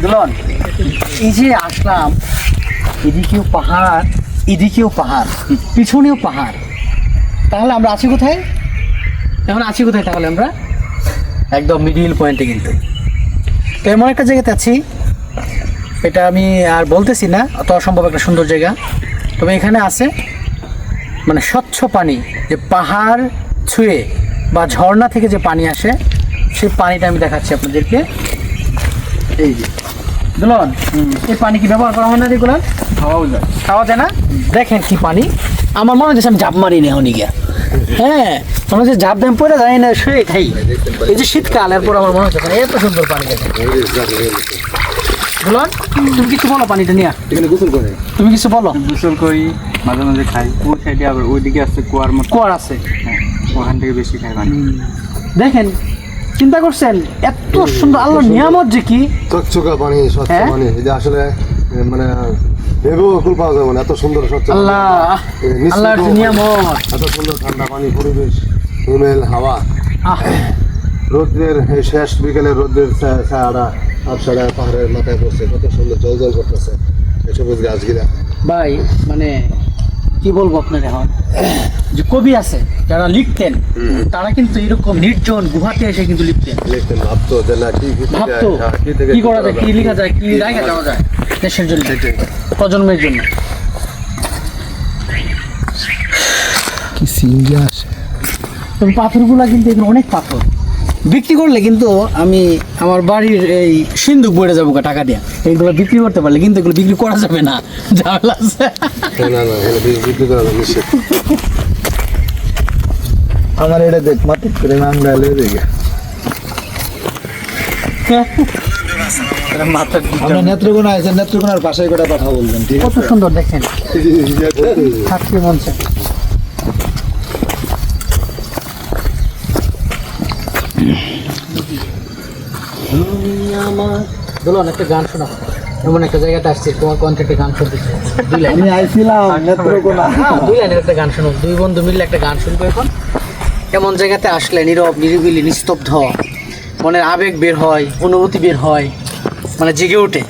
দুলন, এই যে আসলাম, এদিকেও পাহাড় এদিকেও পাহাড়, পিছনেও পাহাড়। তাহলে আমরা আছি কোথায়? এখন আছি কোথায় তাহলে আমরা? একদম মিডিল পয়েন্টে কিন্তু। তো এমন একটা জায়গাতে আছি, এটা আমি আর বলতেছি না, অত অসম্ভব একটা সুন্দর জায়গা। তবে এখানে আছে মানে স্বচ্ছ পানি, যে পাহাড় ছুঁয়ে বা ঝর্ণা থেকে যে পানি আসে, সেই পানিটা আমি দেখাচ্ছি আপনাদেরকে। এই যে। দুলন এই পানি কি ব্যবহার করা হয় না যেগুলো খাওয়াও যায়। খাওয়া যায় না? দেখেন কি পানি। আমার মনে হচ্ছে আমি ঝাপ মারি নি হনি গিয়া। হ্যাঁ মনে হচ্ছে ঝাপ দাম পরে যায় না শুয়ে খাই এই যে শীতকাল এরপর আমার মনে হচ্ছে এত সুন্দর পানি দেখেন দুলন তুমি কিছু বলো পানিটা নিয়ে। এখানে গোসল করে। তুমি কিছু বলো। গোসল করি মাঝে মাঝে খাই। ওই সাইডে আবার ওইদিকে আসছে কুয়ার মতো? কুয়ার আছে। হ্যাঁ, ওখান থেকে বেশি খাই পানি। দেখেন চিন্তা করছেন? এত সুন্দর আল্লাহ নিয়ামত যে কি? চকচকা পানি স্বচ্ছ হ্যাঁ? পানি। এই যে আসলে মানে ভেবেও কুল পাওয়া যাবে না। এত সুন্দর স্বচ্ছ আল্লাহ আল্লাহর নিয়ামত। এত সুন্দর ঠান্ডা পানি পরিবেশ হিমেল হাওয়া। আহ। রোদ্রের শেষ বিকেলে রোদ্রের ছায়াটা আবসারা পাহাড়ের মাথায় পড়ছে। কত সুন্দর জল জল করতেছে। সবুজ গাছগুলা ভাই মানে কি বলব আপনার এখন? যে কবি আছে যারা লিখতেন তারা কিন্তু এরকম নির্জন গুহাতে এসে কিন্তু লিখতেন। লিখতেন ভাবতো যে না কি হ্যাঁ, কি করা যায় কি? লেখা যায় কি জায়গা যাওয়া যায় দেশের জন্য প্রজন্মের জন্য। কি সিঙ্গি আসে তবে পাথরগুলা কিন্তু এখানে অনেক পাথর। বিক্রি করলে কিন্তু আমি আমার বাড়ির এই সিন্ধুক বইরে যাব টাকা দিয়ে। এইগুলো বিক্রি করতে পারলে কিন্তু এগুলো বিক্রি করা যাবে না। ঝামেলা আছে। আমার এটা দেখ মাত্র করে নাম গাইলে দেখে আমরা নেত্রকোনা আছে নেত্রকোনার পাশে করে কথা বলবেন ঠিক কত সুন্দর দেখেন। থাকতে মন দুলন একটা গান এমন একটা জায়গাতে আসছে তোমার গান দুই লাইন। আমি আইছিলাম নেত্রকোনা। হ্যাঁ, দুই লাইনের একটা গান শোনো দুই বন্ধু মিলে একটা গান শুনব এখন। এমন জায়গাতে আসলে নীরব নিরিবিলি নিস্তব্ধ। মনের আবেগ বের হয় অনুভূতি বের হয় মানে জেগে ওঠে।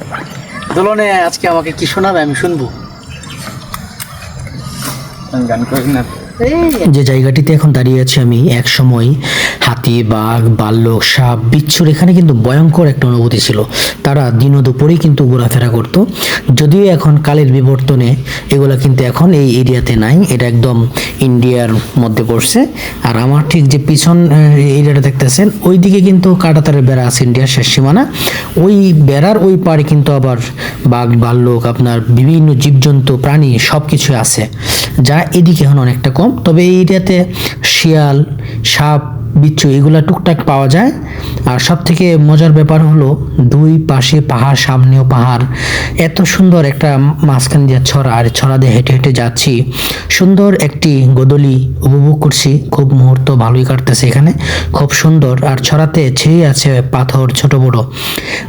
দোলনে আজকে আমাকে কি শোনাবে আমি শুনব? আমি গান করি না। যে জায়গাটিতে এখন দাঁড়িয়ে আছি আমি এক সময় হাতি, বাঘ বাল্যক সাপ, বিচ্ছুর, এখানে কিন্তু ভয়ঙ্কর একটা অনুভূতি ছিল। তারা দিন দুপুরেই কিন্তু ঘোরাফেরা করত। যদিও এখন কালের বিবর্তনে এগুলা কিন্তু এখন এই এরিয়াতে নাই, এটা একদম ইন্ডিয়ার মধ্যে পড়ছে। আর আমার ঠিক যে পিছন এরিয়াটা দেখতেছেন, ওইদিকে কিন্তু কাটাতারের বেড়া আছে, ইন্ডিয়ার শেষ সীমানা। ওই বেড়ার ওই পাড়ে কিন্তু আবার বাঘ বাল্যক আপনার বিভিন্ন জীবজন্তু, প্রাণী সব কিছু আছে। যা এদিকে এখন অনেকটা কম। তবে এই শিয়াল সাপ বিচ্ছু, এগুলা টুকটাক পাওয়া যায়। আর সব থেকে মজার ব্যাপার হলো দুই পাশে পাহাড়, সামনেও পাহাড়। এত সুন্দর একটা মাঝখান দিয়ে ছড়া, আর ছড়া দিয়ে হেঁটে হেঁটে যাচ্ছি। সুন্দর একটি গোদলি উপভোগ করছি, খুব মুহূর্ত ভালোই কাটতেছে এখানে। খুব সুন্দর, আর ছড়াতে ছেয়ে আছে পাথর ছোট বড়।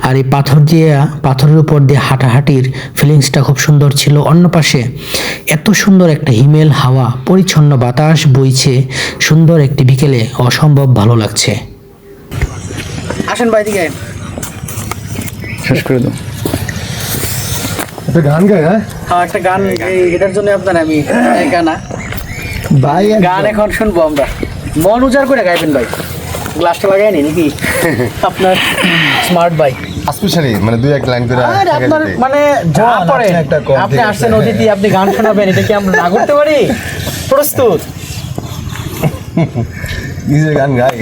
আর এই পাথর দিয়ে, পাথরের উপর দিয়ে হাঁটাহাঁটির ফিলিংসটা খুব সুন্দর ছিল। অন্য পাশে এত সুন্দর একটা হিমেল হাওয়া, পরিচ্ছন্ন বাতাস বইছে। সুন্দর একটি বিকেলে অসম্ভব ভালো লাগছে। আসেন ভাই দিকে। শেষ করে দাও। একটা গান গায় হ্যাঁ? হ্যাঁ একটা গান এটার জন্য আপনার আমি এই গানা ভাই গান এখন শুনব আমরা। মন উজাড় করে গাইবেন ভাই। গ্লাসটা লাগাইনি নাকি? আপনার স্মার্ট ভাই। স্পেশালি মানে দুই এক লাইন করে আপনার মানে যা একটা আপনি আসছেন অতিথি আপনি গান শোনাবেন এটা কি আমরা না করতে পারি? প্রস্তুত। নিজে গান গাই।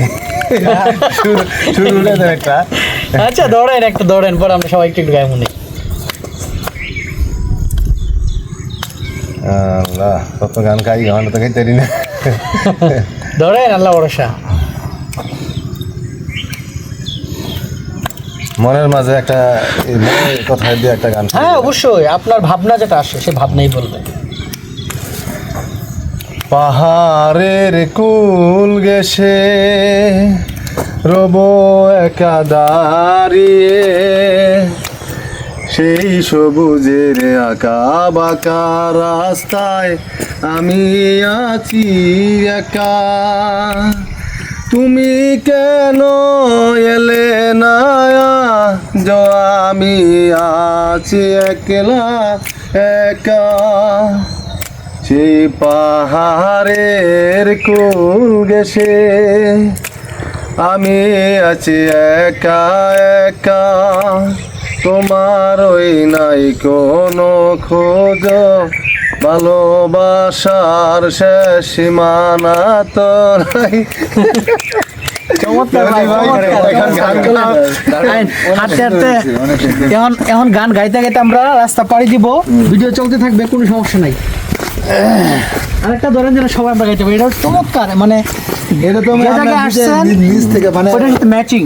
শুরু শুরু হলে তো একটা। আচ্ছা দৌড়েন একটা দৌড়েন পর আমরা সবাই একটু গায়ে মনে আল্লাহ কত গান গাই গান তো গাইতে পারি না। দৌড়েন আল্লাহ ভরসা। মনের মাঝে একটা এই কথা দিয়ে একটা গান হ্যাঁ অবশ্যই আপনার ভাবনা যেটা আসে সে ভাবনাই বলবেন পাহাড়ের কুল গেছে রব একা দাঁড়িয়ে সেই সবুজের আঁকা বাঁকা রাস্তায় আমি আছি একা। তুমি কেন এলে না আমি আছি একলা, একা। সেই পাহাড়ের কুল গেছে আমি আছি একা একা। তোমার ওই নাই কোনো খোঁজ। ভালোবাসার শেষ সীমানা তো নাই। এখন গান গাইতে গাইতে আমরা রাস্তা পাড়ি দিব। ভিডিও চলতে থাকবে কোনো সমস্যা নাই। আরেকটা ধরেন যেন সবাই আমরা গাইতে পারি। এটা চমৎকার মানে এটা তো জায়গায় আসছেন নিচ থেকে মানে ওটার সাথে ম্যাচিং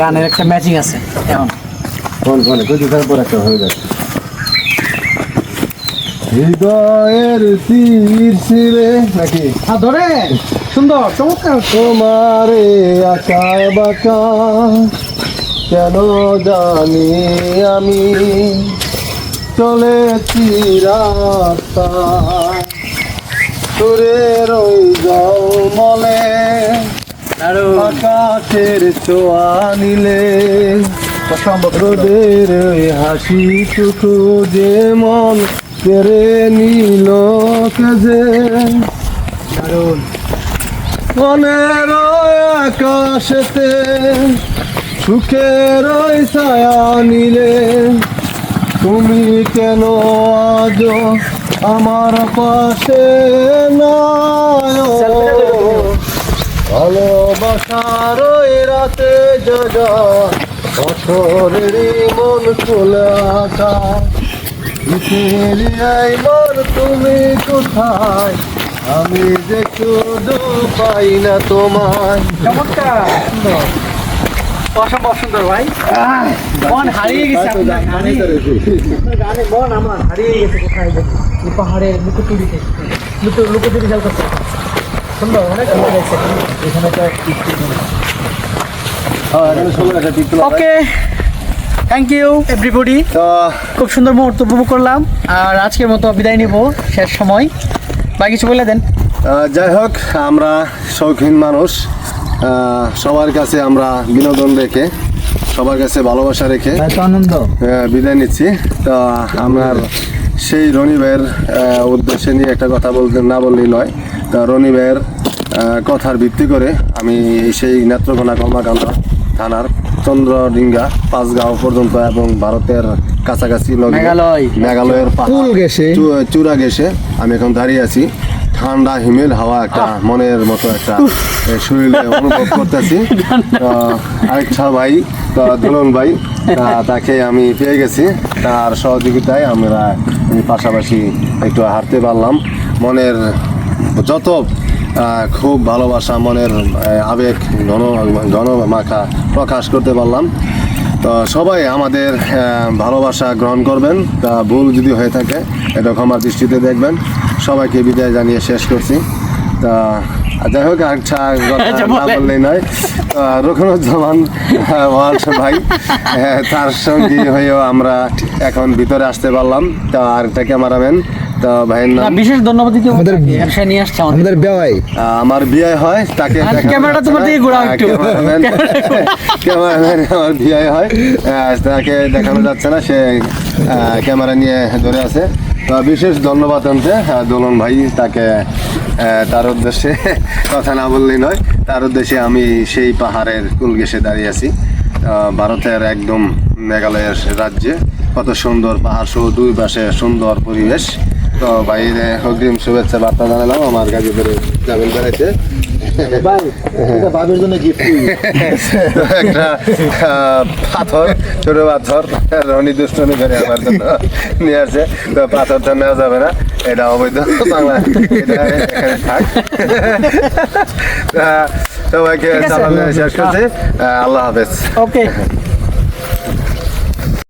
গানের একটা ম্যাচিং আছে এখন কোন কোন কোন পর একটা হয়ে যাচ্ছে হৃদয়ের তীর ছিঁড়ে নাকি? হ্যাঁ ধরে সুন্দর চমৎকার। তোমারে আঁকা বাঁকা কেন জানি আমি? চলেছি রাস্তা। তোরের ওই যাও মলে আকাশের চোয়া নিলে রোদের হাসি টুকু যে মন কেড়ে নিল কাজে মনের আকাশেতে সুখের ওই ছায়া নিলে তুমি কেন আজ আমার পাশে ভালোবাসার রাতে জাগা বছরেরই মন খুলে আকা মন তুমি কোথায়? আমি যে শুধু পাই না তোমায়। অসম্ভব সুন্দর ভাই। মন হারিয়ে গেছে গানে। মন আমার হারিয়ে গেছে কোথায় এই পাহাড়ের লুকোচুরিতে লুকো লুকোচুরি খেলতেছে সুন্দর অনেক লাগছে। এখানে তো ওকে থ্যাংক ইউ এভরিবডি তো খুব সুন্দর মুহূর্ত উপভোগ করলাম। আর আজকের মতো বিদায় নিব শেষ সময়। বা কিছু বলে দেন। যাই হোক আমরা শৌখিন মানুষ। সবার কাছে আমরা বিনোদন রেখে সবার কাছে ভালোবাসা রেখে আনন্দ। বিদায় নিচ্ছি। তো আমার সেই রনি ভাইয়ের উদ্দেশ্যে নিয়ে একটা কথা বলতে না বললেই নয়। তা রনি ভাইয়ের কথার ভিত্তি করে আমি সেই নেত্রকোনা কর্মাকাণ্ড থানার চন্দ্রডিঙ্গা পাঁচগাঁও পর্যন্ত এবং ভারতের কাছাকাছি মেঘালয়। মেঘালয়ের চূড়া গেছে। আমি এখন দাঁড়িয়ে আছি। ঠান্ডা হিমেল হাওয়া একটা মনের মতো একটা শরীরে অনুভব করতেছি। আরেকটা ভাই দুলন ভাই তাকে আমি পেয়ে গেছি। তার সহযোগিতায় আমরা পাশাপাশি একটু হাঁটতে পারলাম। মনের যত খুব ভালোবাসা, মনের আবেগ, ঘন ঘন মাখা প্রকাশ করতে পারলাম। তো সবাই আমাদের ভালোবাসা গ্রহণ করবেন। তা ভুল যদি হয়ে থাকে, এটা ক্ষমার দৃষ্টিতে দেখবেন। সবাইকে বিদায় জানিয়ে শেষ করছি। তা যাই হোক আচ্ছা কথা আচ্ছা। বললেই নয়। তো রুকনুজ্জামান ভাই তার সঙ্গী হয়েও আমরা এখন ভিতরে আসতে পারলাম। তো আরেকটা ক্যামেরাম্যান তো ভাইয়ের নাম? বিশেষ ধন্যবাদ দিতে আমাদের ব্যবসা নিয়ে আসছে আমাদের। আমাদের আমার বিয়ে হয় তাকে আর দেখানো ক্যামেরাটা যাচ্ছে তোমার না। দিকে ঘোরাও একটু। ক্যামেরাম্যান ক্যামেরাম্যান আমার বিয়ে হয়। তাকে দেখানো যাচ্ছে না সে আহ, ক্যামেরা নিয়ে ধরে আছে। বিশেষ ধন্যবাদ আনতে। দোলন ভাই তাকে তার উদ্দেশ্যে কথা না বললেই নয়, তার উদ্দেশ্যে আমি সেই পাহাড়ের কুল ঘেসে দাঁড়িয়ে আছি। ভারতের একদম মেঘালয়ের রাজ্যে কত সুন্দর পাহাড় সহ দুই পাশে সুন্দর পরিবেশ। তো বাইরে অগ্রিম শুভেচ্ছা বার্তা জানালাম, আমার গাজীপুরে যাবেন বেড়াইতে ভাই এটা বাবের জন্য গিফট একটা পাথর ছোট পাথর রনি দুষ্টনি করে আমার জন্য নিয়ে আসছে তো পাথরটা নেওয়া যাবে না এটা অবৈধ বাংলা এটা এখানে থাক। সবাইকে শেষ করছি। আল্লাহ হাফেজ। ওকে